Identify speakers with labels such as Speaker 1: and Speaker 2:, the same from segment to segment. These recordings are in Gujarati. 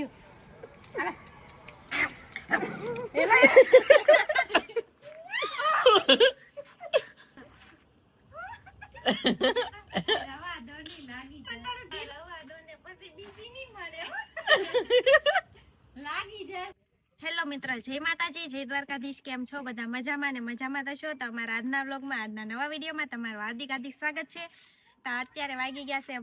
Speaker 1: ગયું હેલો મિત્ર. જય માતાજી જય દ્વારકાધીશ. કેમ છો? બધા મજામાં ને મજામાં તો છો? તો અમારા આજના વ્લોગમાં આજના નવા વિડીયોમાં તમારું હાર્દિક હાર્દિક સ્વાગત છે. તો અત્યારે વાગી ગયા છે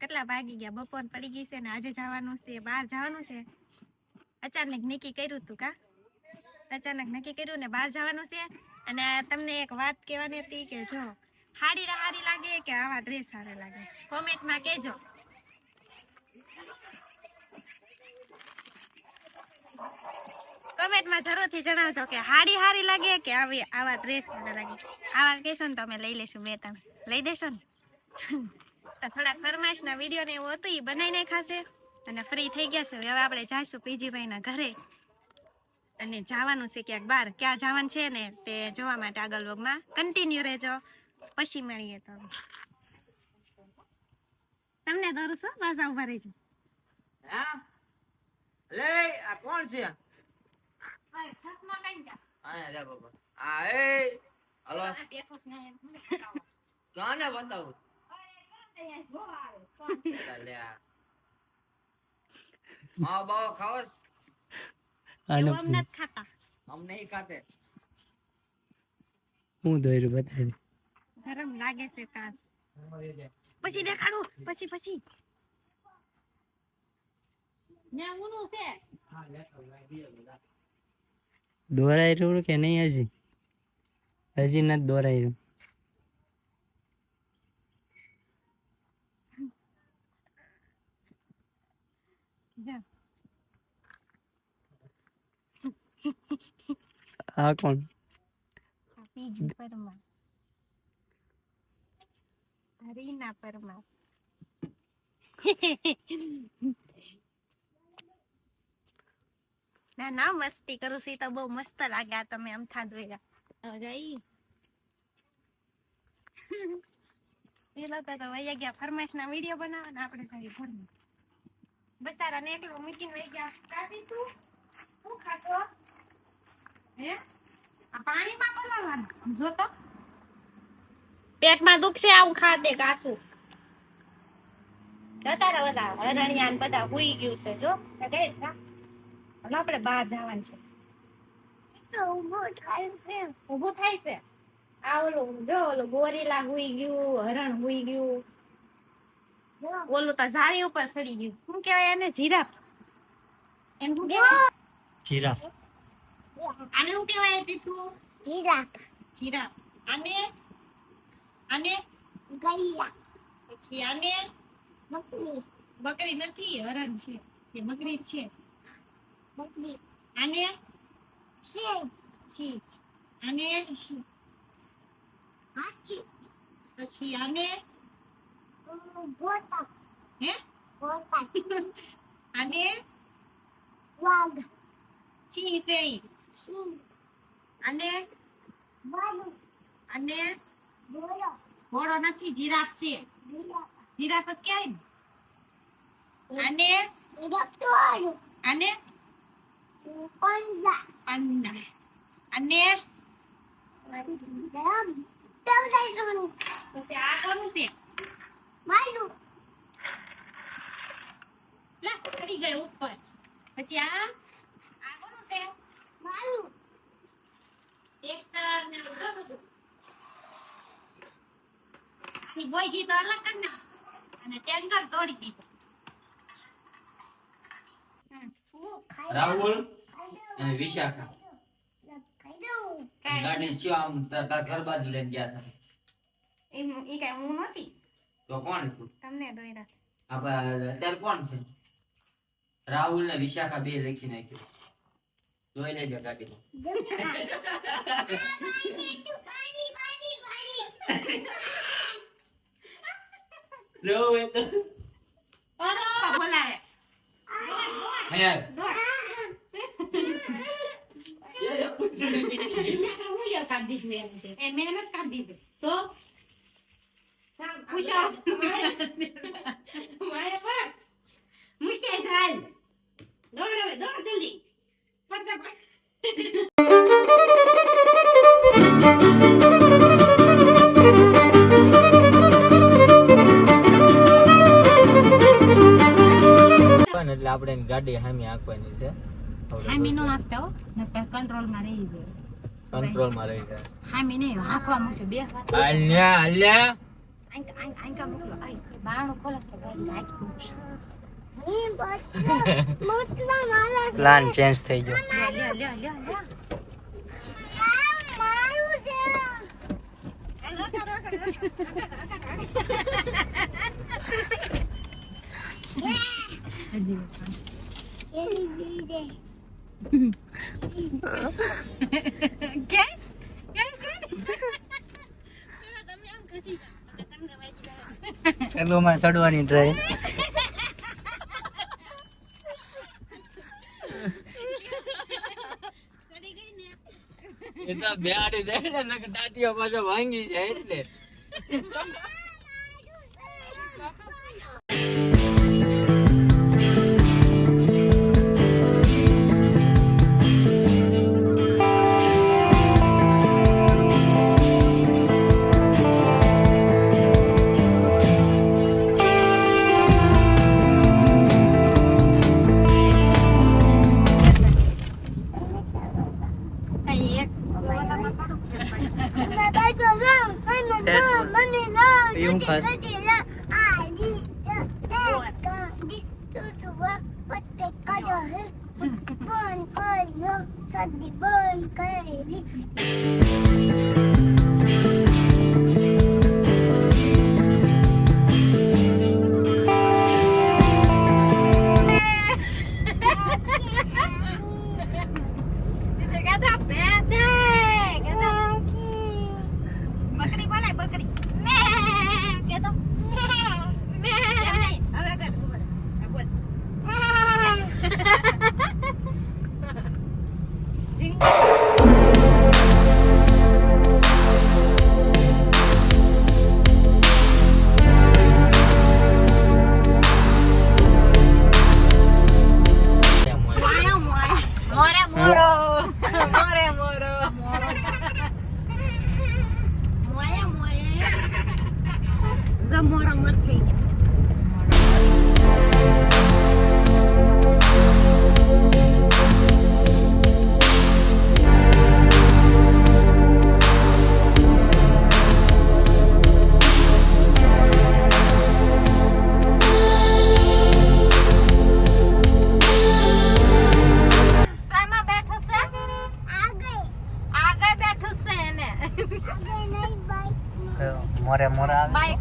Speaker 1: કેટલા વાગી ગયા? બપોર પડી ગઈ છે ને આજે જવાનું છે, બહાર જવાનું છે. અચાનક નક્કી કર્યું હતું કા? અચાનક નક્કી કર્યું ને બહાર જવાનું છે? અને તમને એક વાત કહેવાની હતી કે જો હાડી હારી લાગે કે આવા ડ્રેસ સારા લાગે? કોમેન્ટમાં કહેજો. કોમેન્ટમાં જરૂરથી જણાવજો કે હાડી હારી લાગે કે આવી આવા ડ્રેસ સારા લાગે? આવા કહેશો ને તો અમે લઈ લેશું બે તમે લઈ દેશો ને? તો થોડાક ફરમાઈશના વીડિયો ને એવું હતું એ બનાવીને ખાશે અને ફ્રી થઈ ગયા છે. હવે આપણે જઈશું પીજીભાઈના ઘરે. અને જવાનું છે ક્યાંક બહાર. ક્યાં જવાનું છે ને તે જોવા માટે આગળ વગમાં કન્ટિન્યુ રહેજો. પછી મળીએ તો. તમને દોરું છું બસ ઊભા રહીજો.
Speaker 2: હા. લે આ કોણ છે? હા રે બાબા આ એ. હલો. કોને બતાવું. હા
Speaker 3: દોર્યું બતાવી
Speaker 1: ગરમ લાગે છે કાસ. પછી દેખાડું. પછી પછી.
Speaker 3: રહ્યું કે નહીં હજી? હજી નથી દોરાઈ રહ્યું
Speaker 1: જા.
Speaker 3: આ કોણ
Speaker 1: આ પીજી પરમાર હરીના પરમાર ના ના મસ્તી કરું છું ઈ તો બહુ મસ્ત લાગે આ તમે અમથા દોર્યા હવે જઈ એ લોકો તો વૈયા ગયા ફરમાઈશ ના વીડિયો બનાવે ને આપણે જઈએ ઘરમાં બસારા ને એકલો મૂકીને વહી ગયા કાઢી તું શું ખાતો હે આ પાણીમાં પલાળવાનું. જો તો પેટમાં દુખશે આવું ખા દે કાસું. જતા રહો બધા. હરણિયા ને બધા હુઈ ગયું છે જો. જગાઈ જા. હવે આપણે બહાર જવાનું છે. ઊભું થાય છે. આ ઓલું જો ઓલું ગોરીલા હુઈ ગયું હરણ હુઈ ગયું. ઓલું તો ઝાડી ઉપર ચડી ગયું. શું કેવાય એને? જીરાફ. એમ શું કહેવાય?
Speaker 3: જીરાફ.
Speaker 1: આને શું કહેવાય તે શું? જીરાફ. જીરાફ. આને? આને? ગૈયા પછી આને? બકરી. બકરી નથી હરણ છે. એ બકરી છે. બકરી. આને? સિંહ સિંહ આને? હાથી પછી આને? ગોતા હે? ગોતા આને? વાઘ. છી છે ઈ. અને અને ઘોડો નથી જીરાફ છે. જીરાફ. ક્યાંય અને અને અને પછી આ કોનું છે? લા પડી ગયો ઉપર. પછી આ આ કોનું છે? ટ્રેક્ટર ને બધું બધું. આની બોયગી તો અલગ કર ને. અને ટેન્કર જોડી દીધું.
Speaker 2: રાહુલ અને વિશાખા. ગાડી શું આમ તાર તાર ઘર બાજુ લઈને ગયા હતા.
Speaker 1: એમ ઈ કાંઈ હું નહોતી?
Speaker 2: તો કોણ હતું?
Speaker 1: તમને દોયરા.
Speaker 2: અત્યારે કોણ છે? રાહુલ ને વિશાખા બે લખી નાખ્યું. જોઈ લેજો ગાડીમાં જોવું એ તો.
Speaker 1: પપ્પા બોલાવે
Speaker 2: અહીંયા
Speaker 1: વિશાખા હું યાર કાઢી દીધું એમ છે એ મેં નથી કાઢી દીધું તો દોડ જલ્દી.
Speaker 2: એટલે આપણે ગાડી હામી આંકવાની છે.
Speaker 4: હામી નો હાંકતા હો નકર કંટ્રોલમાં રહી જાય.
Speaker 2: કંટ્રોલમાં રહી જાય.
Speaker 4: હામી નહીં હાંકવા મૂકજો બે હાથ.
Speaker 2: અલ્યા અલ્યા
Speaker 4: આંક આંક આંકા મૂકલો. આઈ બારણું ખોલસ તો ગાડી હાંકી મૂકશે.
Speaker 3: પ્લાન ચેન્જ થઈ ગયો
Speaker 4: લ્યો લ્યો લ્યો લ્યો લ્યો હજી કેસ કેસ
Speaker 3: ચલો માં ચડવાની ટ્રાય
Speaker 2: એ તો આડી દે ને ટાટીઓ પાછો ભાંગી જાય એટલે
Speaker 5: બંધ કરેલી બાઈક
Speaker 3: મોરે મોરે આવે
Speaker 4: બાઇક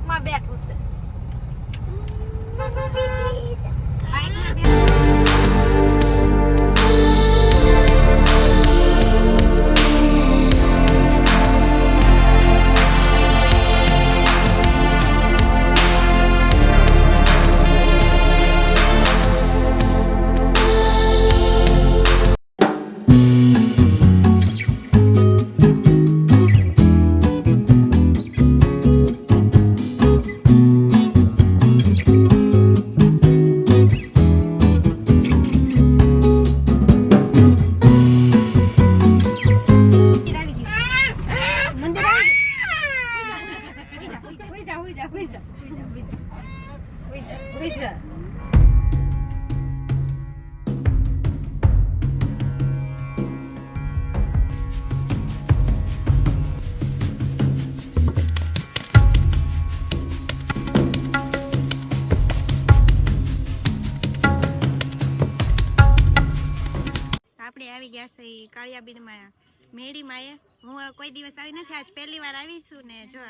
Speaker 1: આપણે આવી ગયા છે કાળિયાબીડમાં. મેળીમાં એ, હું કોઈ દિવસ આવી નથી, આજ પહેલી વાર આવીશું ને જો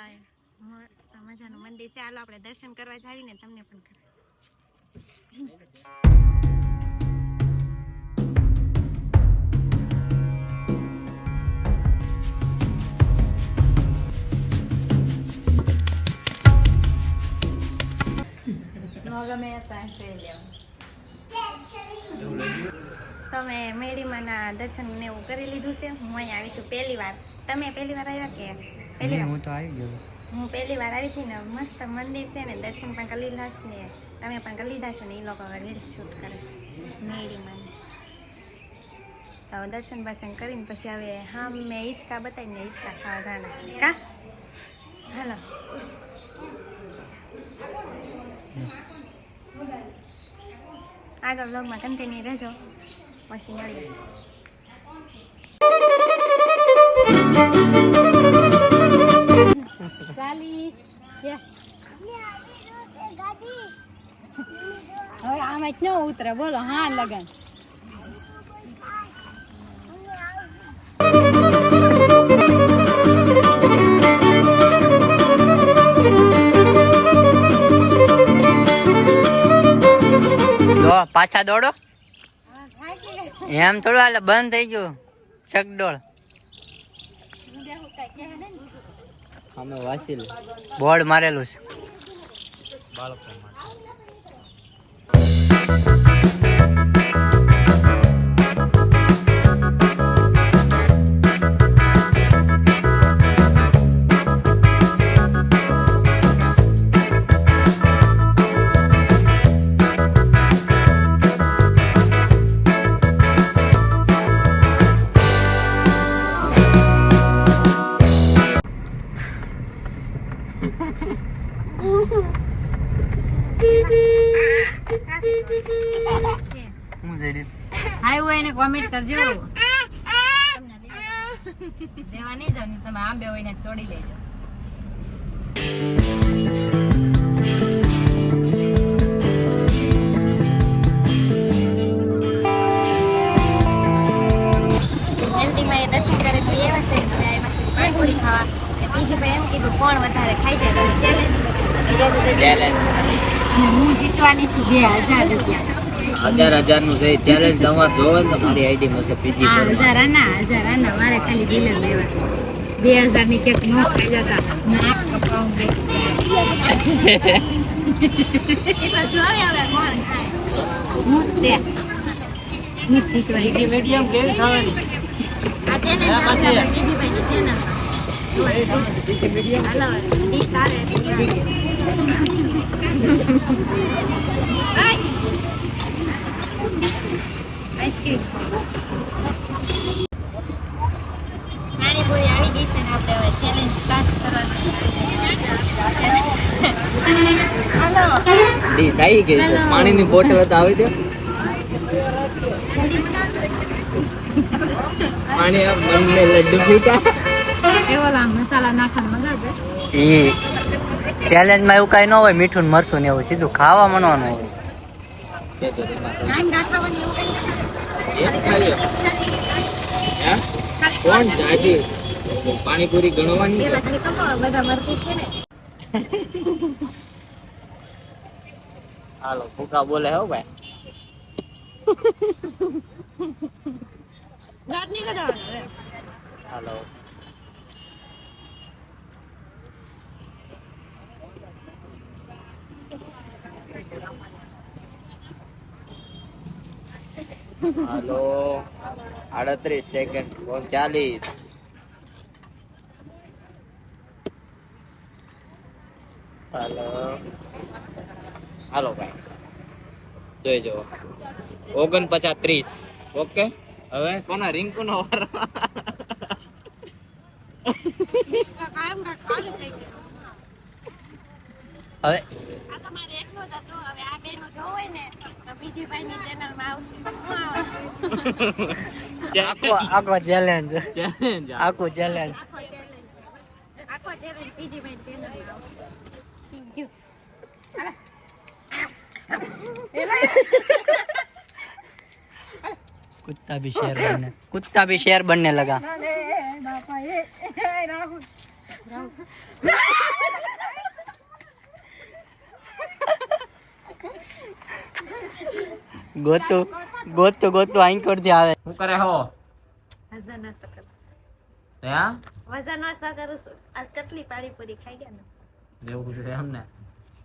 Speaker 1: મસ્ત મજાનું મંદિર છે. હાલો આપણે દર્શન કરવા જાવીને તમને પણ.
Speaker 4: નો ગમે સાયન્સ લઈ લેવાનું
Speaker 1: તમે મેડીમાના દર્શન ને એવું કરી લીધું છે? હું અહીંયા આવી છું પહેલી વાર. તમે પહેલી વાર આવ્યા કે પહેલી વાર?
Speaker 3: હું તો આવી ગયો.
Speaker 1: હું પહેલી વાર આવી છું ને મસ્ત મંદિર છે ને દર્શન પણ કરી લીધા છે ને તમે પણ કરી લીધા છે ને એ લોકો રીલ્સ શૂટ કરીશ મેડીમાને તો દર્શન બર્શન કરીને પછી હવે હા મેં હિંચકા બતાવીને હિંચકા ખાવા જવાના કા? હાલો. આગળ બ્લોગમાં કન્ટિન્યુ રહેજો. પછી મળીએ
Speaker 4: ચાલીસ હવે આમાં જ ન ઉતરે. બોલો હા લગન.
Speaker 3: પાછા દોડો. એમ થોડું હાલે બંધ થઈ ગયું. ચકડોળ. અમે વાસી બોર્ડ મારેલું છે. બાળકો
Speaker 4: કરજો. દેવા નહીં જાવ તમે આંબે હોય ને તોડી લેજો.
Speaker 1: દર્શન કરે તો એવા છે પાણીપુરી ખાવા. બીજું ભાઈ એમ કીધું કોણ વધારે ખાઈ જાય ચેલેન્જ
Speaker 4: હું જીતવાની છું બે હજાર રૂપિયા.
Speaker 2: હજાર હજારનું છે ચેલેન્જ તમારે જોવો ને તો મારી આઈડી માં છે પીજી
Speaker 4: હજાર આના હજાર આના મારે ખાલી બિલ જ લેવા. બે હજાર. ની કેક નો ખાઈ જતા નાક કપાઉં બે
Speaker 3: મીડિયમ
Speaker 1: આઈસ્ક્રીમ પાણીપુરી આવી ગઈ છે ને આપણે હવે ચેલેન્જ સ્ટાર્ટ કરવાનો છે.
Speaker 2: ડીશ આવી ગઈ છે. પાણીની બોટલ તો આવી દે પાણી બંને લડ્ડુ ફૂટા
Speaker 4: એવો મસાલા નાખવાનું મજા છે
Speaker 3: એ ચેલેન્જમાં એવું કાંઈ ન હોય મીઠું ને મરસું ને એવું સીધું ખાવા મનવાનું હોય.
Speaker 2: કોણ જાજી? પાણીપુરી ગણવાની
Speaker 1: કમાવા બધા મરતી છે ને.
Speaker 2: હાલો ભૂખા બોલે હો ભાઈ. હાલો. હાલો. આડત્રીસ સેકન્ડ ચાલીસ. હાલો. હાલો ભાઈ. જોઈ જુઓ. ઓગણપચાસ ત્રીસ. ઓકે? હવે કોના રિંકુ નો વાર.
Speaker 3: હવે
Speaker 1: આ તો મારે એકલો જ હતો. હવે આ બેનો જો હોય ને તો બીજી ભાઈની ચેનલમાં આવશે. હું આવે?
Speaker 3: આખો આખો ચેલેન્જ
Speaker 2: ચેલેન્જ
Speaker 3: આખું ચેલેન્જ
Speaker 1: આખો challenge. આખો challenge બીજી ભાઈની ચેનલમાં આવશે. બીજું.
Speaker 3: कुत्ता भी शेर बनने कुत्ता भी शेर बनने लगा ગોતું ગોતું ગોતું આંકોરથી આવે.
Speaker 2: શું કરે હો?
Speaker 1: વજન ઓછો સકર
Speaker 2: હે
Speaker 1: વજન ઓછો સકર આજ કેટલી પાણીપુરી ખાઈ ગયા ને?
Speaker 2: એવું છે એમને?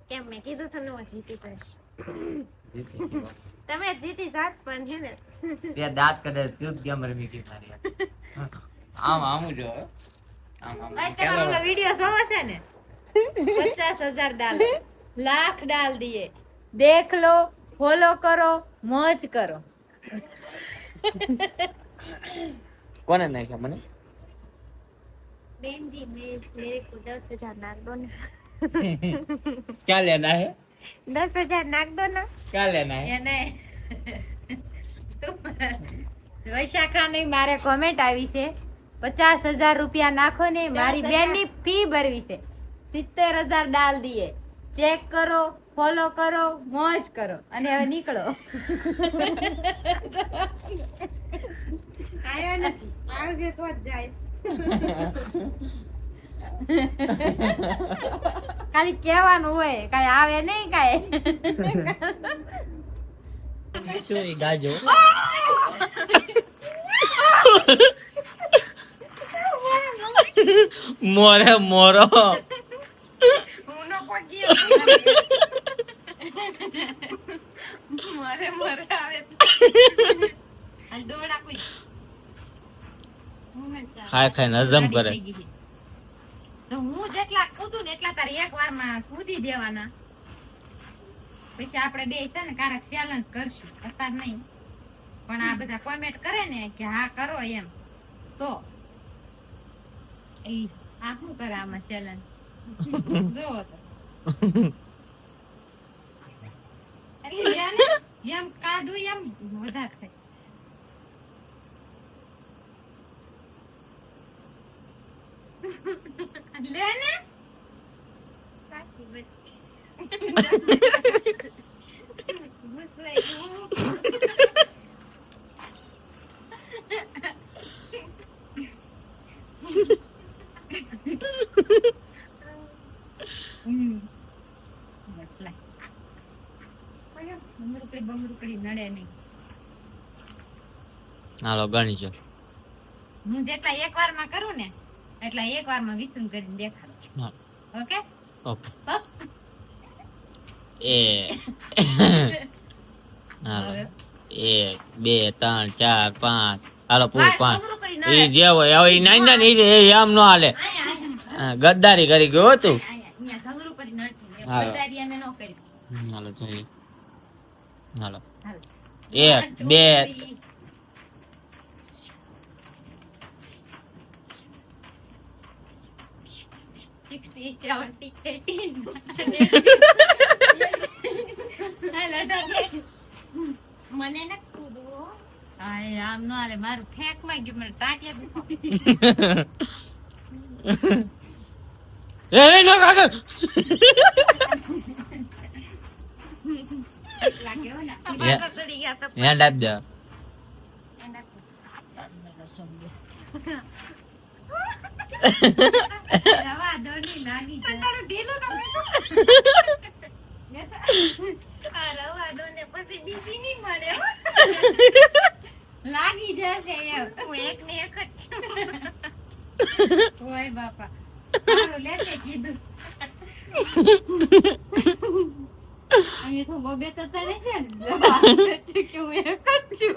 Speaker 1: કેમ મેં કીધું તમને હું જીતી જઈશ. તમે જીતી જાત પણ છે ને.
Speaker 2: બે દાંત કદે તું કેમ રમી ગઈ મારી આમ આમ જો. આમ આમ
Speaker 4: તમારો વિડિયો જોવો છે ને? પચાસ હજાર ડાલો. લાખ ડાલ દિए દેખ લો. ફોલો કરો મોજ કરો.
Speaker 2: કોને નાખ્યા મને?
Speaker 1: બેનજી મેં મેરે કો નાખ દો ના.
Speaker 2: ક્યાં લેના હે?
Speaker 1: દસ નાખ દો ના.
Speaker 2: ક્યાં લેના હે?
Speaker 4: એને વૈશાખાની મારે કોમેન્ટ આવી છે પચાસ હજાર રૂપિયા નાખો ને મારી બેનની ફી ભરવી છે. સિત્તેર હજાર ડાલ દઈએ ચેક કરો ફોલો કરો મોજ કરો. અને હવે નીકળો.
Speaker 1: આયો નથી. આવશે તો જ જાય.
Speaker 4: ખાલી કહેવાનું હોય કઈ આવે નહીં કઈ.
Speaker 3: શું ગાજો? મોરે મોરો.
Speaker 1: હું નો પગી મરે મરે આવે
Speaker 4: હાલ દોડા કોઈ
Speaker 1: હું
Speaker 3: ખાય ખાઈને હજમ કરે.
Speaker 4: તો હું જેટલા કૂદું ને એટલા તારે એક વારમાં કૂદી દેવાના. પછી આપણે બે છે ને કારક ચેલેન્જ કરશું. અત્યારે નહીં. પણ આ બધા કોમેન્ટ કરે ને કે હા કરો એમ. તો એ આ શું કરે આમાં ચેલેન્જ જોવો તો. જેમ કાઢું એમ વધારે થાય લે ને.
Speaker 1: સાચી બસ ઘૂસવાઈ ગયું.
Speaker 4: હમ. બસ લાય. બમરૂકડી બમરૂકડી નડે નહીં
Speaker 3: હાલો ગણી છો
Speaker 4: હું જેટલા એક વારમાં કરું ને એટલા એક વારમાં વિસમ કરીને દેખાડું ઓકે?
Speaker 3: ઓકે. એ હાલો. એક બે ત્રણ ચાર પાંચ. હાલો પૂરું પાંચ. એ જે હોય હવે એ નાની ના એ આમ નો હાલે. ગદ્દારી કરી ગયો તું. જોઈએ. હાલો.
Speaker 4: હાલો.
Speaker 3: એક બે
Speaker 1: મને
Speaker 4: હાય, આમ નો હાલે મારું ફેંકમાં ગયું મને ટાટિયા.
Speaker 3: એ નો કાકા
Speaker 4: ને. લાગી જશે એમ
Speaker 1: હું એક ને એક જ છું
Speaker 4: ઓય બાપા સારું લેતે કીધું અહીં તો બબે તો ચડે છે ને કે હું એક જ છું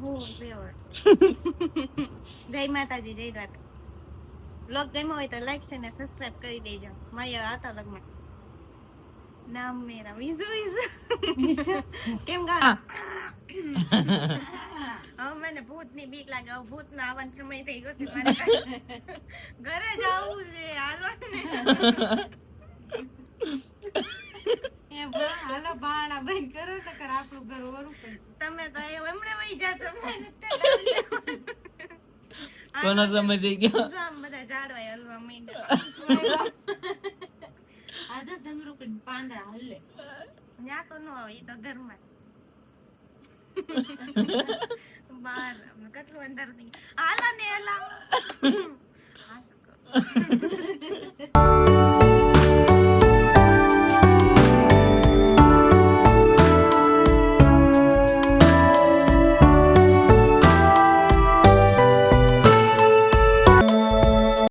Speaker 1: હું જય માતાજી જય દ્વારકા બ્લોગ ગમ્યો હોય તો લાઈક છે ને સબસ્ક્રાઇબ કરી દેજો. મળ્યો આતા લગમાં નામ મેરા. વિઝુ વિઝુ. કેમ ગા હવે મને ભૂતની બીક લાગે. હવે ભૂત ના આવવાનો સમય થઈ ગયો છે મારે. ઘરે જવું છે. હાલો ને.
Speaker 4: એ હાલો બંધ કરો તો કર આપણું ઘર ઓરું
Speaker 1: તમે તો એ હમણાં વહી જાશો તો
Speaker 3: કોનો સમય થઈ ગયો.
Speaker 1: આમ બધા ઝાડવાય હલવા માંડ્યા.
Speaker 4: આજે સમરૂપ પાંદડા હલ્લે
Speaker 1: ત્યાં તો ન હોય ઈ તો ઘરમાં. બહાર કેટલું અંદરથી હાલો ને હાલા. હા શું કરું